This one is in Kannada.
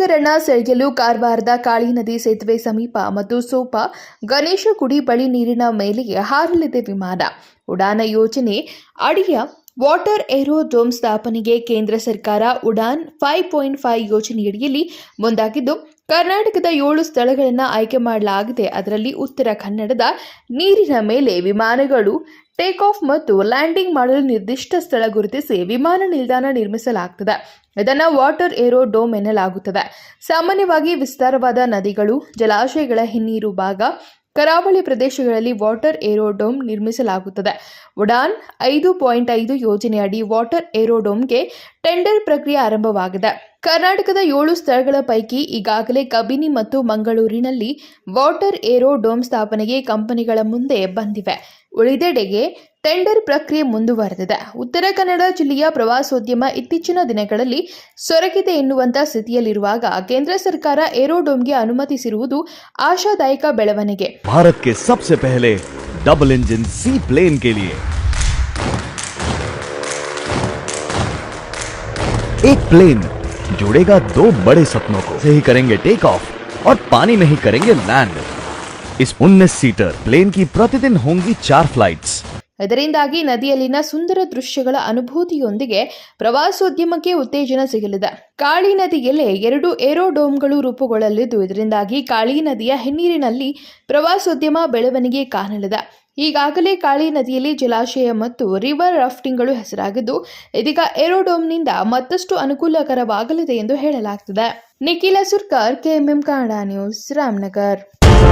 ಪ್ರವಾಸಿಗರನ್ನ ಸೆಳೆಯಲು ಕಾರವಾರದ ಕಾಳಿ ನದಿ ಸೇತುವೆ ಸಮೀಪ ಮತ್ತು ಸೋಪ ಗಣೇಶ ಗುಡಿ ಬಳಿ ನೀರಿನ ಮೇಲೆಯೇ ಹಾರಲಿದೆ ವಿಮಾನ. ಉಡಾನ ಯೋಜನೆ ಅಡಿಯ ವಾಟರ್ ಏರೋಡ್ರೋಮ್ ಸ್ಥಾಪನೆಗೆ ಕೇಂದ್ರ ಸರ್ಕಾರ ಉಡಾನ್ ಫೈವ್ ಪಾಯಿಂಟ್ ಫೈವ್ ಯೋಜನೆಯಡಿಯಲ್ಲಿ ಮುಂದಾಗಿದ್ದು ಕರ್ನಾಟಕದ ಏಳು ಸ್ಥಳಗಳನ್ನು ಆಯ್ಕೆ ಮಾಡಲಾಗಿದೆ. ಅದರಲ್ಲಿ ಉತ್ತರ ಕನ್ನಡದ ನೀರಿನ ಮೇಲೆ ವಿಮಾನಗಳು ಟೇಕ್ ಆಫ್ ಮತ್ತು ಲ್ಯಾಂಡಿಂಗ್ ಮಾಡಲು ನಿರ್ದಿಷ್ಟ ಸ್ಥಳ ಗುರುತಿಸಿ ವಿಮಾನ ನಿಲ್ದಾಣ ನಿರ್ಮಿಸಲಾಗುತ್ತದೆ ಇದನ್ನು ವಾಟರ್ ಏರೋ ಡೋಮ್ ಎನ್ನಲಾಗುತ್ತದೆ. ಸಾಮಾನ್ಯವಾಗಿ ವಿಸ್ತಾರವಾದ ನದಿಗಳು, ಜಲಾಶಯಗಳ ಹಿನ್ನೀರು ಭಾಗ ಕರಾವಳಿ ಪ್ರದೇಶಗಳಲ್ಲಿ ವಾಟರ್ ಏರೋಡೋಮ್ ನಿರ್ಮಿಸಲಾಗುತ್ತದೆ. ಉಡಾನ್ ಐದು ಪಾಯಿಂಟ್ ಐದು ಯೋಜನೆಯಡಿ ವಾಟರ್ ಏರೋಡೋಮ್ಗೆ ಟೆಂಡರ್ ಪ್ರಕ್ರಿಯೆ ಆರಂಭವಾಗಿದೆ. ಕರ್ನಾಟಕದ ಏಳು ಸ್ಥಳಗಳ ಪೈಕಿ ಈಗಾಗಲೇ ಕಬಿನಿ ಮತ್ತು ಮಂಗಳೂರಿನಲ್ಲಿ ವಾಟರ್ ಏರೋಡೋಮ್ ಸ್ಥಾಪನೆಗೆ ಕಂಪನಿಗಳ ಮುಂದೆ ಬಂದಿವೆ. ಉಳಿದೆಡೆಗೆ ಟೆಂಡರ್ ಪ್ರಕ್ರಿಯೆ ಮುಂದುವರೆದಿದೆ ಉತ್ತರ ಕನ್ನಡ ಜಿಲ್ಲೆಯ ಪ್ರವಾಸೋದ್ಯಮ ಇತ್ತೀಚಿನ ದಿನಗಳಲ್ಲಿ ಸೊರಗಿದೆ ಎನ್ನುವಂತ ಸ್ಥಿತಿಯಲ್ಲಿರುವಾಗ ಕೇಂದ್ರ ಸರ್ಕಾರ ಏರೋಡೋಮ್ಗೆ ಅನುಮತಿಸಿರುವುದು ಆಶಾದಾಯಕ ಬೆಳವಣಿಗೆ भारत के सबसे पहले डबल इंजन सी प्लेन के लिए एक प्लेन जोड़ेगा दो बड़े सपनों को से ही करेंगे टेक ऑफ और पानी में ही करेंगे लैंड इस 19 सीटर प्लेन की प्रतिदिन होंगी चार फ्लाइट्स ಇದರಿಂದಾಗಿ ನದಿಯಲ್ಲಿನ ಸುಂದರ ದೃಶ್ಯಗಳ ಅನುಭೂತಿಯೊಂದಿಗೆ ಪ್ರವಾಸೋದ್ಯಮಕ್ಕೆ ಉತ್ತೇಜನ ಸಿಗಲಿದೆ ಕಾಳಿ ನದಿಯಲ್ಲೇ ಎರಡು ಏರೋಡೋಮ್ಗಳು ರೂಪುಗೊಳ್ಳಲಿದ್ದು ಇದರಿಂದಾಗಿ ಕಾಳಿ ನದಿಯ ಹಿನ್ನೀರಿನಲ್ಲಿ ಪ್ರವಾಸೋದ್ಯಮ ಬೆಳವಣಿಗೆ ಕಾಣಲಿದೆ ಈಗಾಗಲೇ ಕಾಳಿ ನದಿಯಲ್ಲಿ ಜಲಾಶಯ ಮತ್ತು ರಿವರ್ ರಾಫ್ಟಿಂಗ್ಗಳು ಹೆಸರಾಗಿದ್ದು ಇದೀಗ ಏರೋಡೋಮ್ನಿಂದ ಮತ್ತಷ್ಟು ಅನುಕೂಲಕರವಾಗಲಿದೆ ಎಂದು ಹೇಳಲಾಗ್ತಿದೆ ನಿಖಿಲ ಸುರ್ಕಾರ್ ಕೆಎಂಎಂ ಕನ್ನಡ ನ್ಯೂಸ್ ರಾಮನಗರ್